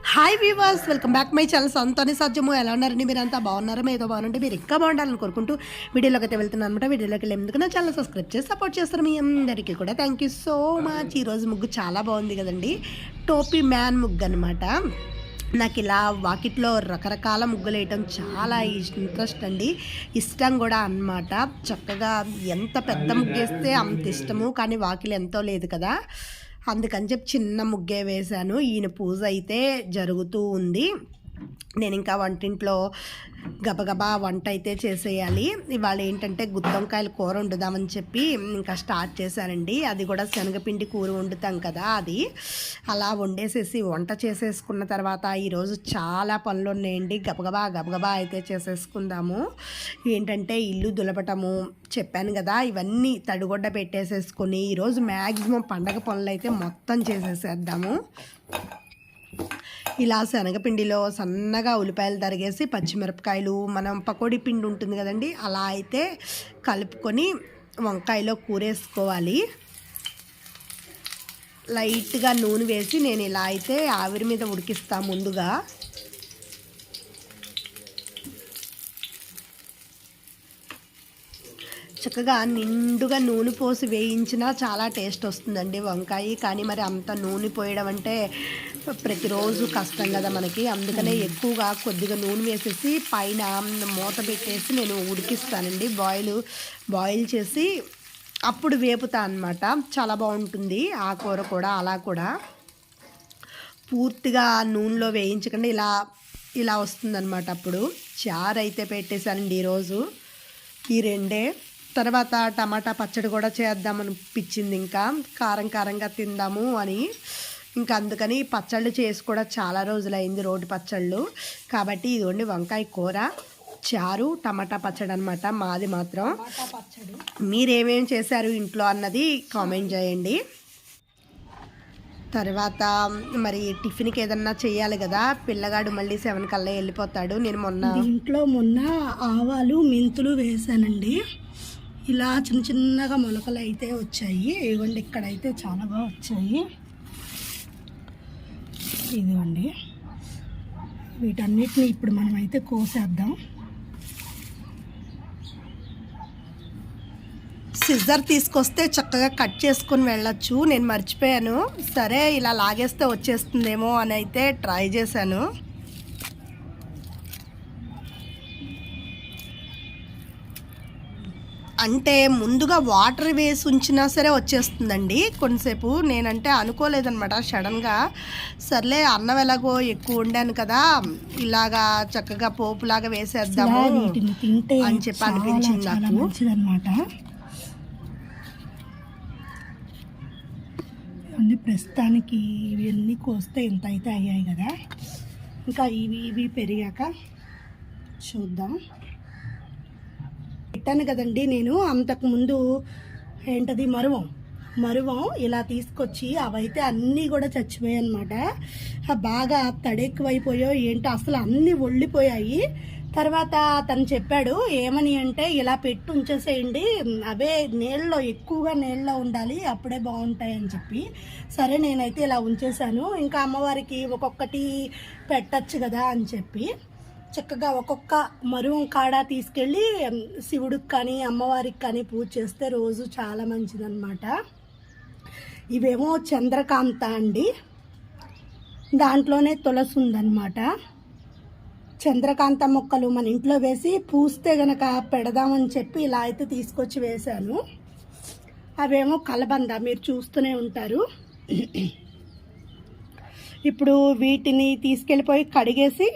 Hi viewers welcome back my channel సొంతని సాధ్యము ఎలా ఉన్నారండి? మీరు అంతా బాగున్నారా? ఏదో బాగుంటే మీరు ఇంకా బాగుండాలని కోరుకుంటూ వీడియోలోకి అయితే వెళ్తున్నాను అనమాట వీడియోలోకి వెళ్ళేందుకు నా ఛానల్ సబ్స్క్రైబ్ చేసి సపోర్ట్ చేస్తారు మీ అందరికీ కూడా. థ్యాంక్ యూ సో మచ్ ఈరోజు ముగ్గు చాలా బాగుంది కదండి. టోపీ మ్యాన్ ముగ్గు అనమాట నాకు ఇలా వాకిట్లో రకరకాల ముగ్గులు వేయటం చాలా ఇంట్రెస్ట్ అండి. ఇష్టం కూడా అనమాట చక్కగా ఎంత పెద్ద ముగ్గు వేస్తే అంత ఇష్టము కానీ వాకిలు ఎంతో లేదు కదా. అందుకని చెప్పి చిన్న ముగ్గే వేశాను. ఈయన పూజ అయితే జరుగుతూ ఉంది. నేను ఇంకా వంటింట్లో గబగబా వంట అయితే చేసేయాలి. ఇవాళ ఏంటంటే గుత్తొంకాయల కూర వండుదామని చెప్పి ఇంకా స్టార్ట్ చేశానండి. అది కూడా శనగపిండి కూర వండుతాం కదా అది. అలా వండేసేసి వంట చేసేసుకున్న తర్వాత ఈరోజు చాలా పనులు ఉన్నాయండి. గబగబా గబగబా అయితే చేసేసుకుందాము. ఏంటంటే ఇల్లు దులపటము చెప్పాను కదా ఇవన్నీ తడిగొడ్డ పెట్టేసేసుకొని ఈరోజు మ్యాక్సిమం పండగ పనులు అయితే మొత్తం చేసేసేద్దాము. ఇలా శనగపిండిలో సన్నగా ఉల్లిపాయలు తరిగేసి పచ్చిమిరపకాయలు మనం పకోడీ పిండి ఉంటుంది కదండి అలా అయితే కలుపుకొని వంకాయలో కూరేసుకోవాలి. లైట్గా నూనె వేసి నేను ఇలా అయితే ఆవిరి మీద ఉడికిస్తా ముందుగా. చక్కగా నిండుగా నూనె పోసి వేయించినా చాలా టేస్ట్ వస్తుందండి వంకాయ కానీ మరి అంత నూనె పోయడం అంటే ప్రతిరోజు కష్టం కదా మనకి. అందుకనే ఎక్కువగా కొద్దిగా నూనె వేసేసి పైన మూత పెట్టేసి నేను ఉడికిస్తానండి. బాయిల్ బాయిల్ చేసి అప్పుడు వేపుతా అనమాట చాలా బాగుంటుంది ఆ కూర కూడా అలా కూడా. పూర్తిగా నూనెలో వేయించకుండా ఇలా ఇలా వస్తుందన్నమాట అప్పుడు. చారు అయితే పెట్టేశానండి ఈరోజు. ఈ రెండే. తర్వాత టమాటా పచ్చడి కూడా చేద్దామనిపించింది ఇంకా. కారం కారంగా తిందాము అని. ఇంకా అందుకని పచ్చళ్ళు చేసి కూడా చాలా రోజులైంది రోటి పచ్చళ్ళు. కాబట్టి ఇదిగోండి వంకాయ కూర చారు టమాటా పచ్చడి అనమాట మాది మాత్రం. మీరేమేం చేశారు ఇంట్లో అన్నది కామెంట్ చేయండి. తర్వాత మరి టిఫిన్కి ఏదన్నా చేయాలి కదా పిల్లగాడు మళ్ళీ సెవెన్ కల్లా వెళ్ళిపోతాడు. నేను మొన్న దీంట్లో మొన్న ఆవాలు మెంతులు వేసానండి. ఇలా చిన్న చిన్నగా మొలకలు అయితే వచ్చాయి. ఇదిగోండి ఇక్కడైతే చాలా బాగా వచ్చాయి. ఇదిగోండి. వీటన్నిటిని ఇప్పుడు మనమైతే కోసేద్దాం. సిజర్ తీసుకొస్తే చక్కగా కట్ చేసుకొని వెళ్ళొచ్చు. నేను మర్చిపోయాను. సరే ఇలా లాగేస్తే వచ్చేస్తుందేమో అని అయితే ట్రై చేశాను. అంటే ముందుగా వాటర్ వేసి ఉంచినా సరే వచ్చేస్తుందండి. కొంతసేపు నేనంటే అనుకోలేదనమాట సడన్గా సర్లే అన్నం ఎలాగో ఎక్కువ వండాను కదా ఇలాగా చక్కగా పోపులాగా వేసేద్దాము అని చెప్పి అనిపించింది నాకు. అన్ని ప్రస్తుతానికి ఇవన్నీ కోస్తే ఇంత అయితే అయ్యాయి కదా. ఇంకా ఇవి ఇవి పెరిగాక చూద్దాం. పెట్టాను కదండి నేను. అంతకుముందు ఏంటది మరువం. మరువం ఇలా తీసుకొచ్చి అవైతే అన్నీ కూడా చచ్చిపోయాయి అనమాట బాగా తడెక్కువైపోయో ఏంటో అసలు అన్నీ ఒళ్ళిపోయాయి. తర్వాత తను చెప్పాడు ఏమని అంటే ఇలా పెట్టి ఉంచేసేయండి. అవే నీళ్ళలో ఎక్కువగా నీళ్ళలో ఉండాలి అప్పుడే బాగుంటాయి అని చెప్పి. సరే నేనైతే ఇలా ఉంచేశాను. ఇంకా అమ్మవారికి ఒక్కొక్కటి పెట్టచ్చు కదా అని చెప్పి. చక్కగా ఒక్కొక్క మరువం కాడ తీసుకెళ్ళి శివుడికి కానీ అమ్మవారికి కానీ పూజ చేస్తే రోజు చాలా మంచిదన్నమాట. ఇవేమో చంద్రకాంత అండి. దాంట్లోనే తులసి ఉందన్నమాట. చంద్రకాంత మొక్కలు మన ఇంట్లో వేసి పూస్తే గనక పెడదామని చెప్పి ఇలా అయితే తీసుకొచ్చి వేశాను. అవేమో కలబంద మీరు చూస్తూనే ఉంటారు. ఇప్పుడు వీటిని తీసుకెళ్ళిపోయి కడిగేసి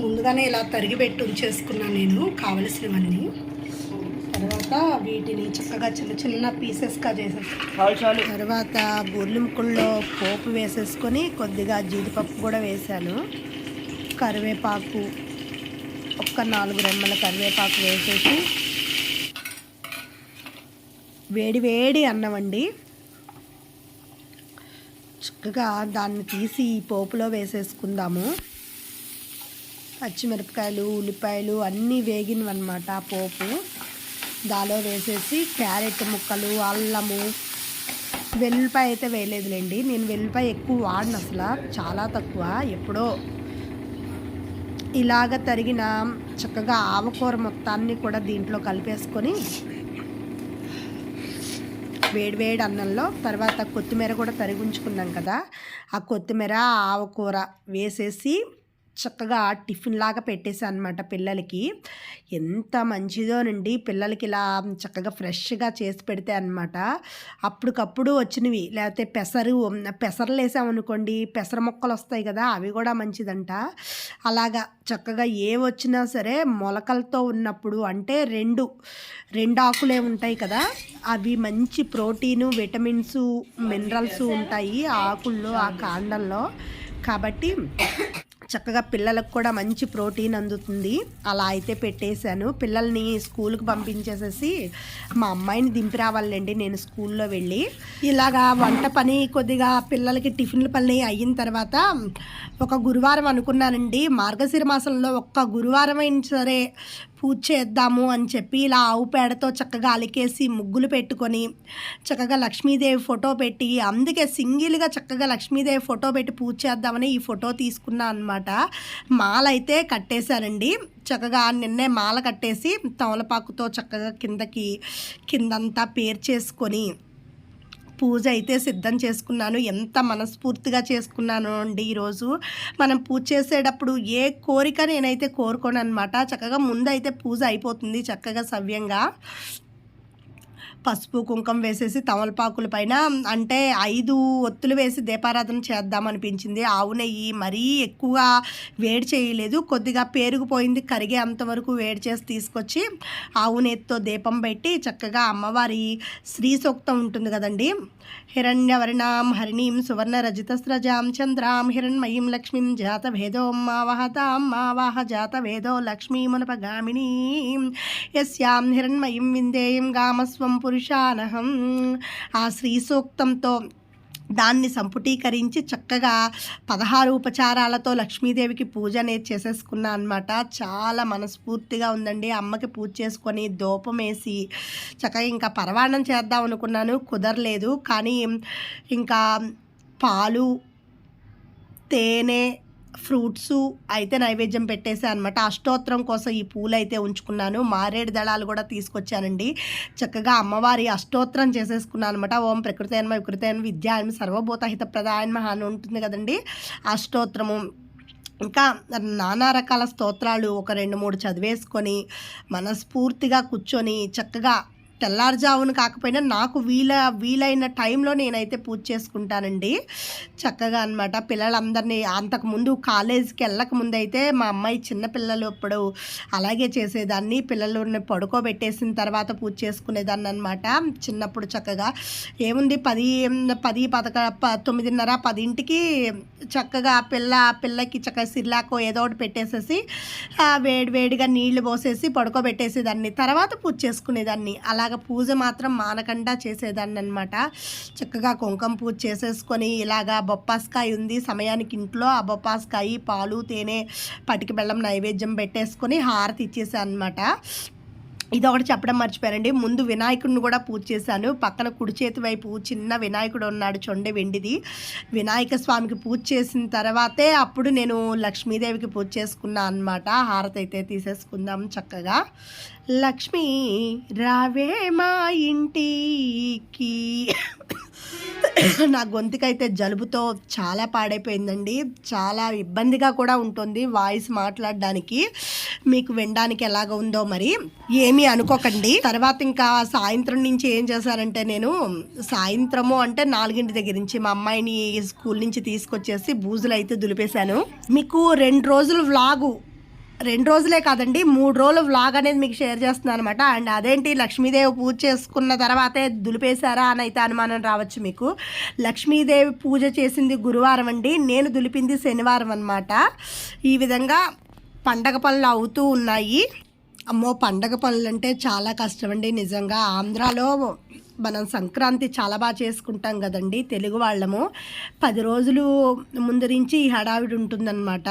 ముందుగానే ఇలా తరిగి పెట్టి ఉంచేసుకున్నాను నేను కావలసినవన్నీ. తర్వాత వీటిని చక్కగా చిన్న చిన్న పీసెస్గా చేసేసాను తర్వాత బూర్లింకుల్లో పోపు వేసేసుకొని కొద్దిగా జీడిపప్పు కూడా వేశాను. కరివేపాకు ఒక్క నాలుగు రెమ్మల కరివేపాకు వేసేసి వేడి వేడి అన్నం అండి చక్కగా దాన్ని తీసి ఈ పోపులో వేసేసుకుందాము. పచ్చిమిరపకాయలు ఉల్లిపాయలు అన్నీ వేగినవన్నమాట పోపు. దాలో వేసేసి క్యారెట్ ముక్కలు అల్లము. వెల్లుల్లిపాయ అయితే వేయలేదులేండి. నేను వెల్లుల్లిపాయ ఎక్కువ వాడిన అసలు. చాలా తక్కువ. ఎప్పుడో ఇలాగ తరిగిన చక్కగా ఆవకూర మొత్తాన్ని కూడా దీంట్లో కలిపేసుకొని వేడివేడి అన్నంలో తర్వాత కొత్తిమీర కూడా తరిగి ఉంచుకున్నాం కదా ఆ కొత్తిమీర ఆవకూర వేసేసి చక్కగా టిఫిన్ లాగా పెట్టేసాను అనమాట పిల్లలకి. ఎంత మంచిదోనండి. పిల్లలకి ఇలా చక్కగా ఫ్రెష్గా చేసి పెడితే అనమాట. అప్పటికప్పుడు వచ్చినవి. లేకపోతే పెసరు పెసరలు వేసామనుకోండి పెసర మొక్కలు వస్తాయి కదా అవి కూడా మంచిదంట. అలాగా చక్కగా ఏ వచ్చినా సరే మొలకలతో ఉన్నప్పుడు అంటే రెండు రెండు ఆకులే ఉంటాయి కదా అవి మంచి ప్రోటీను విటమిన్స్ మినరల్స్ ఉంటాయి ఆకుల్లో ఆ కాండంలో. కాబట్టి చక్కగా పిల్లలకు కూడా మంచి ప్రోటీన్ అందుతుంది. అలా అయితే పెట్టేశాను. పిల్లల్ని స్కూల్కి పంపించేసేసి మా అమ్మాయిని దింపి రావాలండి నేను స్కూల్లో వెళ్ళి. ఇలాగా వంట పని కొద్దిగా పిల్లలకి టిఫిన్ల పని అయిన తర్వాత ఒక గురువారం అనుకున్నానండి. మార్గశిర మాసంలో ఒక్క గురువారం అయిన సరే పూజ చేద్దాము అని చెప్పి ఇలా ఆవు పేడతో చక్కగా అలికేసి ముగ్గులు పెట్టుకొని చక్కగా లక్ష్మీదేవి ఫోటో పెట్టి అందుకే సింగిల్గా చక్కగా లక్ష్మీదేవి ఫోటో పెట్టి పూజ చేద్దామని ఈ ఫోటో తీసుకున్నా అనమాట మాలైతే కట్టేశారండి. కట్టేశానండి చక్కగా నిన్నే మాల కట్టేసి తమలపాకుతో చక్కగా కిందకి కిందంతా పేర్చేసుకొని పూజ అయితే సిద్ధం చేసుకున్నాను. ఎంత మనస్ఫూర్తిగా చేసుకున్నాను అండి ఈరోజు. మనం పూజ చేసేటప్పుడు ఏ కోరిక నేనైతే కోరుకోను అనమాట చక్కగా ముందైతే పూజ అయిపోతుంది చక్కగా సవ్యంగా. పసుపు కుంకుమ వేసేసి తమలపాకుల పైన అంటే ఐదు ఒత్తులు వేసి దీపారాధన చేద్దామనిపించింది. ఆవు నెయ్యి మరీ ఎక్కువగా వేడి చేయలేదు. కొద్దిగా పేరుకుపోయింది. కరిగే అంతవరకు వేడి చేసి తీసుకొచ్చి ఆవు నెయ్యితో దీపం పెట్టి చక్కగా అమ్మవారి శ్రీ సూక్తం ఉంటుంది కదండి. హిరణ్యవర్ణాం హరిణీం సువర్ణ రజితస్రజాం చంద్రాం హిరణ్మయీం లక్ష్మీం జాత భేదోం మావహతాం మావాహ జాత భేదో లక్ష్మీమునపగామినీం యస్యాం హిరణ్మయీం విందేయం గామస్వం పురుషానహం. ఆ శ్రీ సూక్తంతో దాన్ని సంపుటీకరించి చక్కగా పదహారు ఉపచారాలతో లక్ష్మీదేవికి పూజ అనేది చేసేసుకున్నా అనమాట చాలా మనస్ఫూర్తిగా ఉందండి. అమ్మకి పూజ చేసుకొని దూపం వేసి చక్కగా ఇంకా పరవాణం చేద్దాం అనుకున్నాను. కుదరలేదు. కానీ ఇంకా పాలు తేనె ఫ్రూట్స్ అయితే నైవేద్యం పెట్టేసా అనమాట అష్టోత్తరం కోసం ఈ పూలు అయితే ఉంచుకున్నాను. మారేడు దళాలు కూడా తీసుకొచ్చానండి. చక్కగా అమ్మవారి అష్టోత్తరం చేసేసుకున్నాను అనమాట ఓం ప్రకృతయన్మ వికృతయన్మ విద్యాయన్మ సర్వభూతహిత హిత అని ఉంటుంది కదండి. అష్టోత్తరము. ఇంకా నానా రకాల స్తోత్రాలు ఒక రెండు మూడు చదివేసుకొని మనస్ఫూర్తిగా కూర్చొని చక్కగా తెల్లారుజామున కాకపోయినా నాకు వీల వీలైన టైంలో నేనైతే పూజ చేసుకుంటానండి. చక్కగా అనమాట పిల్లలందరినీ అంతకుముందు కాలేజీకి వెళ్ళక ముందు అయితే మా అమ్మాయి చిన్నపిల్లలు ఇప్పుడు అప్పుడు అలాగే చేసేదాన్ని. పిల్లలని పడుకోబెట్టేసిన తర్వాత పూజ చేసుకునేదాన్ని అనమాట చిన్నప్పుడు చక్కగా ఏముంది? పది పది పదక ప- తొమ్మిదిన్నర పదింటికి చక్కగా పిల్ల పిల్లకి చక్కగా సిర్లాకో ఏదో ఒకటి పెట్టేసేసి వేడి వేడిగా నీళ్ళు పోసేసి పడుకోబెట్టేసేదాన్ని. తర్వాత పూజ చేసుకునేదాన్ని. అలా అలాగ పూజ మాత్రం మానకుండా చేసేదాన్ని అనమాట చక్కగా కుంకుమ పూజ చేసేసుకొని ఇలాగా బొప్పాస్కాయ ఉంది సమయానికి ఇంట్లో ఆ బొప్పాస్కాయ పాలు తేనె పటికి బెల్లం నైవేద్యం పెట్టేసుకొని హారతి ఇచ్చేసాను అనమాట ఇది ఒకటి చెప్పడం మర్చిపోయారండి ముందు వినాయకుడిని కూడా పూజ చేశాను. పక్కన కుడి చేతి వైపు చిన్న వినాయకుడు ఉన్నాడు చొండె వెండిది. వినాయక స్వామికి పూజ చేసిన తర్వాతే అప్పుడు నేను లక్ష్మీదేవికి పూజ చేసుకున్నా అనమాట హారతి అయితే తీసేసుకుందాం చక్కగా. లక్ష్మీ రావే మా ఇంటికి. నా గొంతుకైతే జలుబుతో చాలా పాడైపోయిందండి. చాలా ఇబ్బందిగా కూడా ఉంటుంది వాయిస్ మాట్లాడడానికి. మీకు వినడానికి ఎలాగ ఉందో మరి ఏమీ అనుకోకండి. తర్వాత ఇంకా సాయంత్రం నుంచి ఏం చేశారంటే నేను సాయంత్రము అంటే నాలుగింటి దగ్గర నుంచి మా అమ్మాయిని స్కూల్ నుంచి తీసుకొచ్చేసి బూజులు అయితే దులిపేశాను. మీకు రెండు రోజులు వ్లాగు రెండు రోజులే కాదండి మూడు రోజులు వ్లాగ్ అనేది మీకు షేర్ చేస్తున్నాను అనమాట అండ్ అదేంటి లక్ష్మీదేవి పూజ చేసుకున్న తర్వాతే దులిపేశారా అని అయితే అనుమానం రావచ్చు మీకు. లక్ష్మీదేవి పూజ చేసింది గురువారం అండి నేను దులిపింది శనివారం అనమాట ఈ విధంగా పండగ పనులు అవుతూ ఉన్నాయి. అమ్మో పండగ పనులు అంటే చాలా కష్టం అండి నిజంగా. ఆంధ్రాలో మనం సంక్రాంతి చాలా బాగా చేసుకుంటాం కదండి తెలుగు వాళ్ళము. పది రోజులు ముందు నుంచి ఈ హడావిడి ఉంటుందన్నమాట.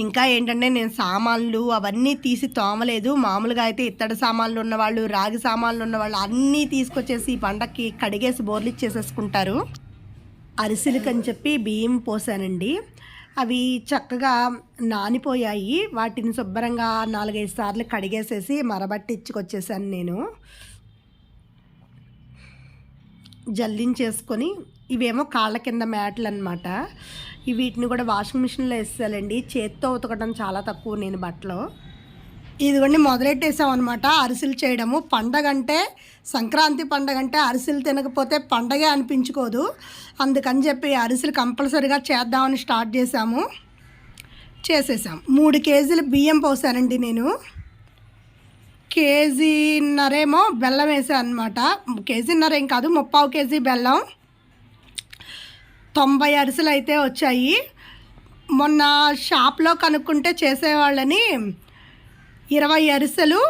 ఇంకా ఏంటంటే నేను సామాన్లు అవన్నీ తీసి తోమలేదు. మామూలుగా అయితే ఇత్తడి సామాన్లు ఉన్నవాళ్ళు రాగి సామాన్లు ఉన్నవాళ్ళు అన్నీ తీసుకొచ్చేసి ఈ పండక్కి కడిగేసి బోర్లు ఇచ్చేసేసుకుంటారు. అరిసెలకి అని చెప్పి బియ్యం పోసానండి. అవి చక్కగా నానిపోయాయి. వాటిని శుభ్రంగా నాలుగైదు సార్లు కడిగేసేసి మరబట్టి ఇచ్చుకొచ్చేసాను నేను. జల్లించేసుకొని ఇవేమో కాళ్ళ కింద మ్యాట్లు అనమాట వీటిని కూడా వాషింగ్ మిషన్లో వేసేయాలండి చేత్తో ఉతకడం చాలా తక్కువ నేను బట్టలు. ఇదిగోండి మొదలెట్టేసామన్నమాట. అరిసెలు చేయడము. పండగ అంటే సంక్రాంతి పండగ అంటే అరిసెలు తినకపోతే పండగే అనిపించుకోదు. అందుకని చెప్పి అరిసెలు కంపల్సరీగా చేద్దామని స్టార్ట్ చేసాము చేసేసాం. మూడు కేజీలు బియ్యం పోసానండి నేను. కేజీన్నరేమో బెల్లం వేసాను అనమాట కేజీన్నర ఏం కాదు ముప్పావు కేజీ బెల్లం. తొంభై అరిసెలు అయితే వచ్చాయి. మొన్న షాప్లో కనుక్కుంటే చేసేవాళ్ళని ఇరవై అరిసెలు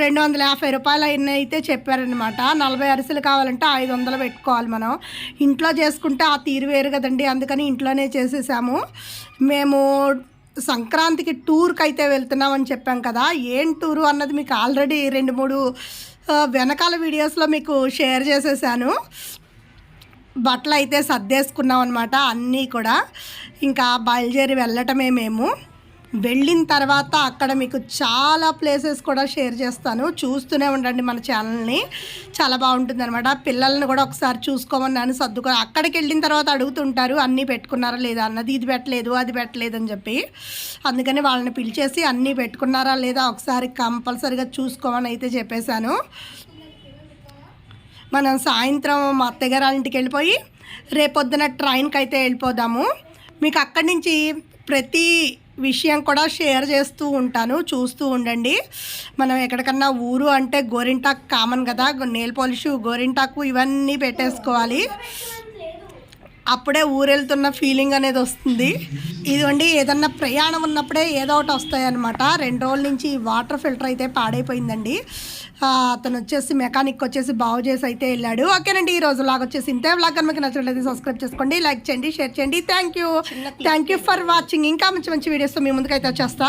రెండు వందల యాభై రూపాయలు అయిన అయితే చెప్పారనమాట నలభై అరిసెలు కావాలంటే ఐదు వందలు పెట్టుకోవాలి మనం. ఇంట్లో చేసుకుంటే ఆ తీరు వేరు కదండి అందుకని ఇంట్లోనే చేసేసాము. మేము సంక్రాంతికి టూర్కి అయితే వెళ్తున్నామని చెప్పాం కదా ఏం టూరు అన్నది మీకు ఆల్రెడీ రెండు మూడు వెనకాల వీడియోస్లో మీకు షేర్ చేసేసాను. బట్టలు అయితే సర్దేసుకున్నాం అనమాట అన్నీ కూడా. ఇంకా బయలుదేరి వెళ్ళటమే మేము. వెళ్ళిన తర్వాత అక్కడ మీకు చాలా ప్లేసెస్ కూడా షేర్ చేస్తాను. చూస్తూనే ఉండండి మన ఛానల్ని చాలా బాగుంటుంది అనమాట పిల్లల్ని కూడా ఒకసారి చూసుకోమన్నాను సర్దుకో అక్కడికి వెళ్ళిన తర్వాత అడుగుతుంటారు అన్నీ పెట్టుకున్నారా లేదా? అన్నది ఇది పెట్టలేదు అది పెట్టలేదు అని చెప్పి. అందుకని వాళ్ళని పిలిచేసి అన్నీ పెట్టుకున్నారా లేదా? ఒకసారి కంపల్సరీగా చూసుకోమని అయితే చెప్పేశాను. మనం సాయంత్రం మా అత్తగారి ఇంటికి వెళ్ళిపోయి రేపొద్దున ట్రైన్కి అయితే వెళ్ళిపోదాము. మీకు అక్కడి నుంచి ప్రతి విషయం కూడా షేర్ చేస్తూ ఉంటాను చూస్తూ ఉండండి. మనం ఎక్కడికన్నా ఊరు అంటే గోరింటాకు కామన్ కదా నేల్ పాలిష్ గోరింటాకు ఇవన్నీ పెట్టేసుకోవాలి. అప్పుడే ఊరెళ్తున్న ఫీలింగ్ అనేది వస్తుంది. ఇదిగోండి ఏదన్నా ప్రయాణం ఉన్నప్పుడే ఏదో ఒకటి వస్తాయి అనమాట రెండు రోజుల నుంచి వాటర్ ఫిల్టర్ అయితే పాడైపోయిందండి. అతను వచ్చేసి మెకానిక్ వచ్చేసి బాగు చేసి అయితే వెళ్ళాడు. ఓకేనండి ఈ రోజు లాగా వచ్చేసి ఇంతే. వ్లాగ్ మీకు నచ్చినట్లయితే సబ్స్క్రైబ్ చేసుకోండి లైక్ చేయండి షేర్ చేయండి. Thank you thank you for watching ఇంకా మంచి మంచి వీడియోస్తో మీ ముందుకైతే వచ్చేస్తా.